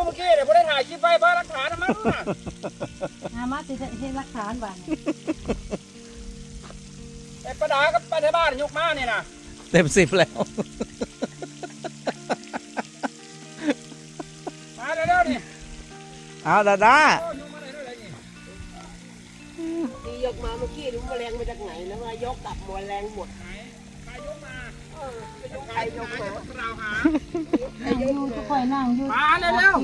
อยู่เมื่อกี้เดี๋ยวผมได้ถ่ายคลิปไว้เพื่อรักฐานนะมั้งน่ะอามาสิเห็นหลักฐานบ้านไอ้ประดากับป้าที่บ้านยกมาเนี่ยนะเต็มสิบแล้ว มาเร็วๆนี่เอาดาดาโอ้ยกมาเลยเลยนี่ตียกมาเมื่อกี้รู้แมลงมาจากไหนนะว่ายกกลับแมลงหมด ไหนใครยกมาเออไปยกใคใครรยยกกมามาพวกเราหานั่งอยู่ก็ค่อยนั่งอยู่มาเร็ว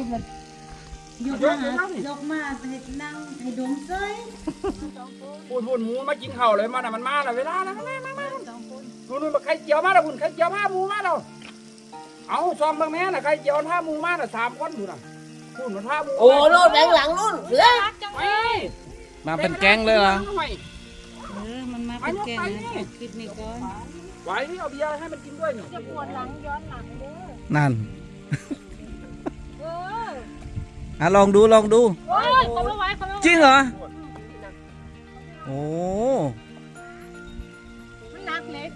ยกมายกมาให้นั่งให้ดมเซ้ยพูดพูดหมูมากินข้าวเลยมาน่ะมันมาแล้วเวลาแล้วมามามานู่นนู่นมาใครเจียวมาแล้วคุณใครเจียวผ้าหมูมาแล้วเอาซองเบางแม่น่ะใครเจียวผ้าหมูมาน่ะสามคนดูน่ะพูดเหมือนผ้าหมูโอ้โน่นแบงหลังนู่นเสือไปมาเป็นแก๊งเลยเหรอเออมันมาเป็นแกงนะคลิปนี้ก่อน ไหวนี่เอาเบียร์ให้มันกินด้วยนี่จะปวดหลังย้อนหลังเด้อนั่นเอออะลองดูลองดู โอ้ยเขาไม่ไหวเขาไม่ไหวจริงเหรอ โอ้มันหนักเล็ก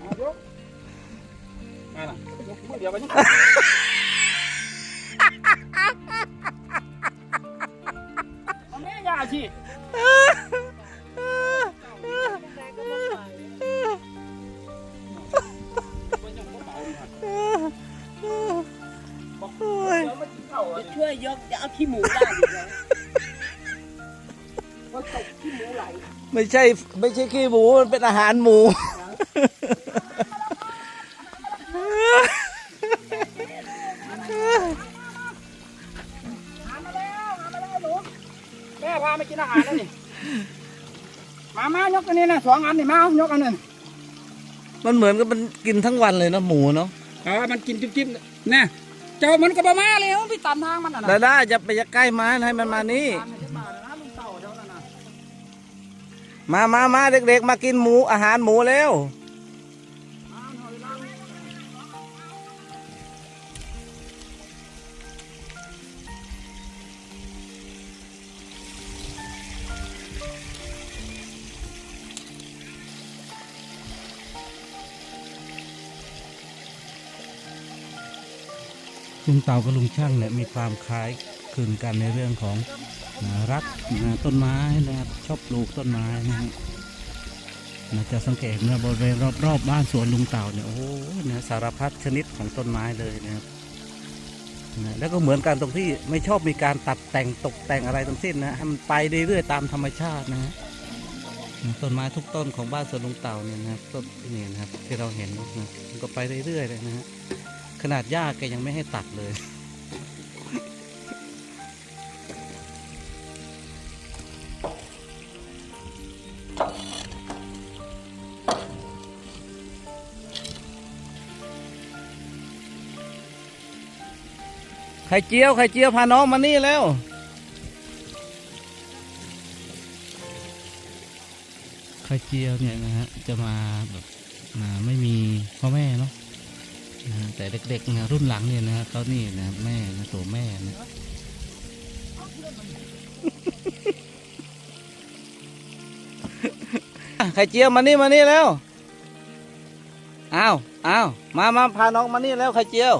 เอายกมาน่ะยกมือเดียวไปนี่เอาแม่ยาชี ได้อีกแล้วเพราะตกขี้หมูไหลไม่ใช่ ไม่ใช่ขี้หมูมันเป็นอาหารหมู หามาแล้วหามาแล้วหนูแม่พามากินอาหารแล้วนี่มามายกอันนี้นะสองอันนี่มาเอายกอันนึงมันเหมือนกับมันกินทั้งวันเลยนะหมูเนาะเออมันกินจิ๊บๆเนี่ย เจ้ามันก็บ่มาเลยพี่ตามทางมันน่ะนะดาดาจะไปใกล้มาให้มันมานี่ตามให้ได้มาเลยนะลุงเต่าเท่านั้นน่ะมามามาเด็กๆ มากินหมูอาหารหมูแล้ว ลุงเต่ากับลุงช่างเนี่ยมีความคล้ายคลึงกันในเรื่องของรักต้นไม้นะครับชอบปลูกต้นไม้นะฮะจะสังเกตนะบริเวณรอบๆบ้านสวนลุงเต่าเนี่ยโอ้โหเนี่ยสารพัดชนิดของต้นไม้เลยนะครับนะแล้วก็เหมือนกันตรงที่ไม่ชอบมีการตัดแต่งตกแต่งอะไรทั้งสิ้นนะให้มันไปเรื่อยๆตามธรรมชาตินะฮะต้นไม้ทุกต้นของบ้านสวนลุงเต่าเนี่ยนะครับต้นนี่นะครับที่เราเห็นนะก็ไปเรื่อยๆเลยนะฮะ นาดหญ้าแกยังไม่ให้ตัดเลย ไข่เจียว ไข่เจียว พาน้องมานี่แล้วไข่เจียวเนี่ยนะฮะ จะมาแบบมาไม่มีพ่อแม่เนาะ นะแต่เด็กๆนะรุ่นหลังเนี่ยนะเขานี่นะแม่นะตัวแม่นะไข่เจียวมานี่มานี่แล้วอ้าวอ้าวมามาพาน้องมานี่แล้วไข่เจียว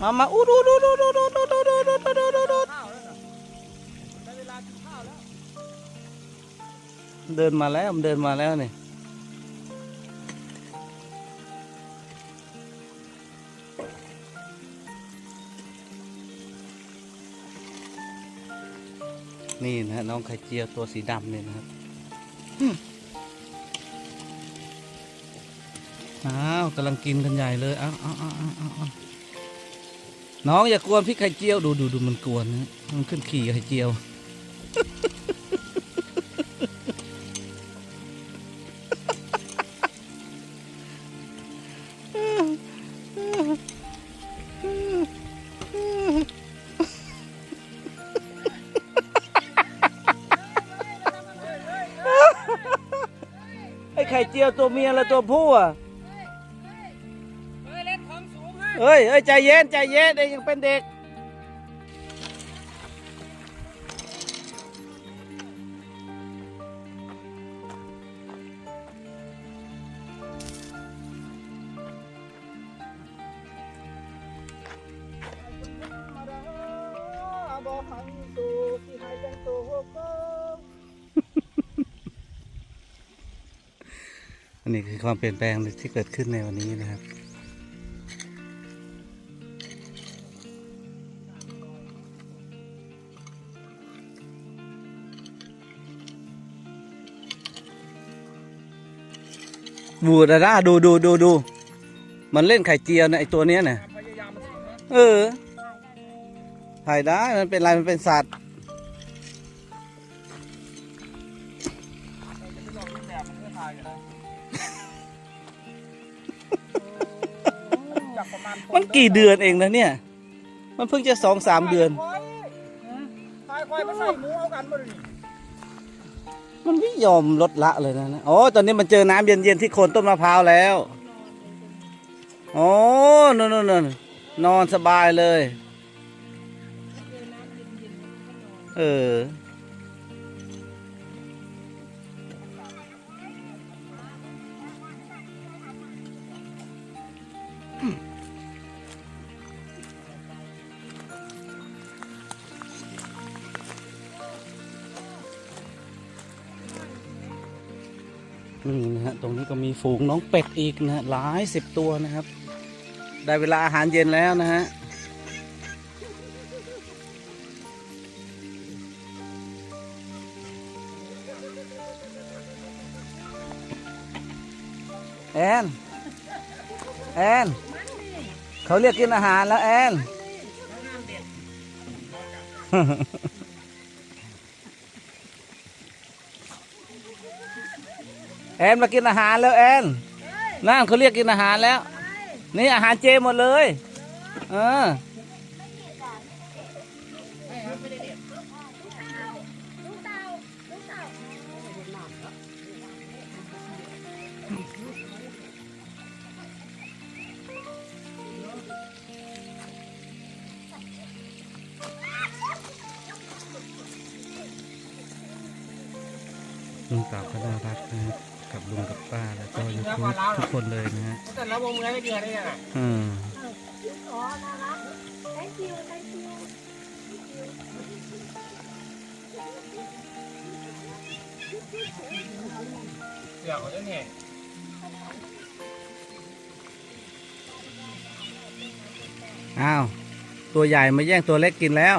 มามาอู้ดูดูดูดูดูดูดูดูดูดูดูดูเดินมาแล้วเดินมาแล้วนี่ นี่นะฮะน้องไข่เจียวตัวสีดำเนี่ยนะครับอืมอ้าวกำลังกินกันใหญ่เลยอ้าวอ้าวอ้าวอ้าวอ้าวอ้าวน้องอย่ากวนพี่ไข่เจียวดูดูดูมันกวนนะมันขึ้นขี่ไข่เจียว ไอ้ไข่เจียวตัวเมียและตัวผู้อะเฮ้ยเล่นของสูงให้เฮ้ยเฮ้ยใจเย็นใจเย็นเด็กยังเป็นเด็ก บอกให้ตูที่ให้เป็นตัวก้ อันนี้คือความเปลี่ยนแปลงที่เกิดขึ้นในวันนี้นะครับ บูดาด้าดูดูดูดู มันเล่นไข่เจียวนะไอตัวเนี้ยน่ะพยายามมันสินะเออถ่ายได้มันเป็นอะไรมันเป็นสัตว์ ประมาณมันกี่เดือนเองนะเนี่ย มันเพิ่งจะสองสามเดือนตายควายมาใส่หมูเอากันบ่ได้นี่มันไม่ยอมลดละเลยนะนะโอ้ตอนนี้มันเจอน้ำเย็นๆที่โคนต้นมะพร้าวแล้วโอ้นนนนนอนสบายเลย เออ นี่นะฮะตรงนี้ก็มีฝูงน้องเป็ดอีกนะฮะหลายสิบตัวนะครับ ได้เวลาอาหารเย็นแล้วนะฮะแอนแอนเขาเรียกกินอาหารแล้วแอน แอนมากินอาหารแล้วแอนนั่นเขาเรียกกินอาหารแล้ว นี่อาหารเจหมดเลย เออลุงเต่าก็น่ารักนะครับ กับลุงกับป้าแล้วก็ยูทูบทุกคนเลยนะฮะแต่เราวงเงินไม่เดือนได้ยังไงอืมเดี๋ยวจะเนี่ยอ้าว ตัวใหญ่มาแย่งตัวเล็กกินแล้ว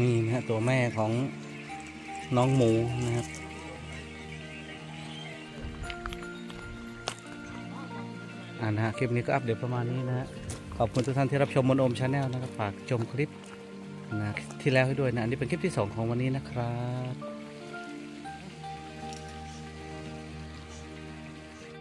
นี่นะฮะตัวแม่ของน้องหมูนะครับ อ่านะฮะคลิปนี้ก็อัปเดตประมาณนี้นะฮะขอบคุณทุกท่านที่รับชมมนโอมชาแนลนะครับฝากชมคลิปนะที่แล้วให้ด้วยนะอันนี้เป็นคลิปที่ 2 ของวันนี้นะครับ